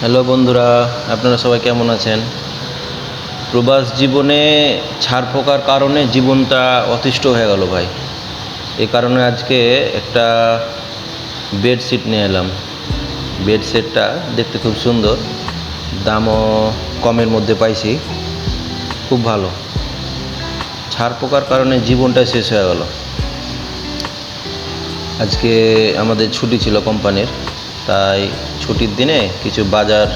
Hello বন্ধুরা, আপনারা সবাই কেমন আছেন? প্রবাস জীবনে ছাড় পোকার কারণে জীবনটা অতিষ্ঠ হয়ে গেল ভাই। এই কারণে আজকে একটা বেডশিট নিয়ে এলাম। বেডশিটটা দেখতে খুব সুন্দর, দামও কমের মধ্যে পাইছি, খুব ভালো। ছাড় পোকার কারণে জীবনটা শেষ হয়ে গেল। আজকে আমাদের ছুটি ছিল কোম্পানির। তাই ছুটির দিনে কিছু বাজার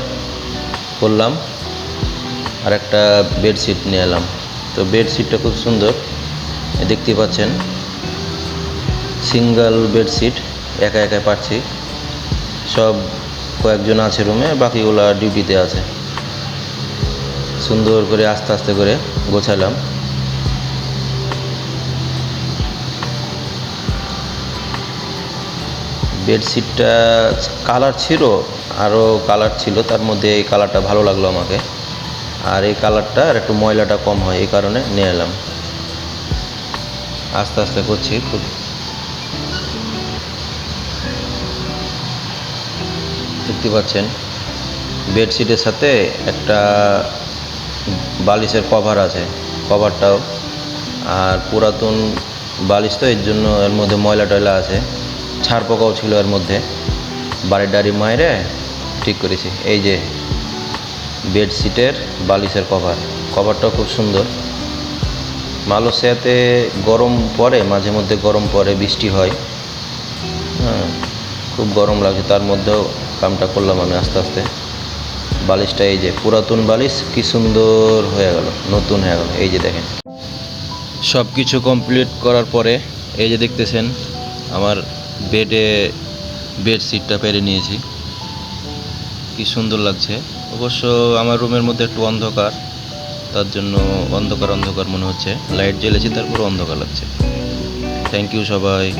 করলাম আর একটা বেডশিট নিয়ে এলাম। তো বেডশিটটা খুব সুন্দর, এ দেখতেই পাচ্ছেন। সিঙ্গেল বেডশিট, একা একা পাচ্ছি সব কয়েকজন আছে রুমে, বাকিগুলো ডিউটিতে আছে। সুন্দর করে আস্তে আস্তে করে গোছালাম। বেডশিটটা কালার ছিল, আরও কালার ছিল, তার মধ্যে এই কালারটা ভালো লাগল আমাকে। আর এই কালারটা আর একটু ময়লাটা কম হয়, এই কারণে নিয়ে এলাম। আস্তে আস্তে করছি খুব দেখতে পাচ্ছেন, বেডশিটের সাথে একটা বালিশের কভার আছে, কভারটাও। আর পুরাতন বালিশ তো এর জন্য এর মধ্যে ময়লা টয়লা আছে। ছাড় পোকাও ছিল এর মধ্যে। বাড়ির ডাড়ি মায়েরে ঠিক করেছি। এই যে বেডশিটের বালিশের কভার। কভারটাও খুব সুন্দর। মালয়েশিয়াতে গরম পড়ে, মাঝে মধ্যে গরম পড়ে, বৃষ্টি হয়। হ্যাঁ খুব গরম লাগছে। তার মধ্যেও কামটা করলাম আমি আস্তে আস্তে। বালিশটা এই যে পুরাতন বালিশ, কি সুন্দর হয়ে গেল, নতুন হয়ে গেল। এই যে দেখেন। সব কিছু কমপ্লিট করার পরে, এই যে দেখতেছেন, আমার বেডে বেডশিটটা পেরে নিয়েছি। কি সুন্দর লাগছে। অবশ্য আমার রুমের মধ্যে একটু অন্ধকার, তার জন্য অন্ধকার অন্ধকার মনে হচ্ছে। লাইট জ্বেলেছি, তারপর অন্ধকার লাগছে। থ্যাংক ইউ সবাই।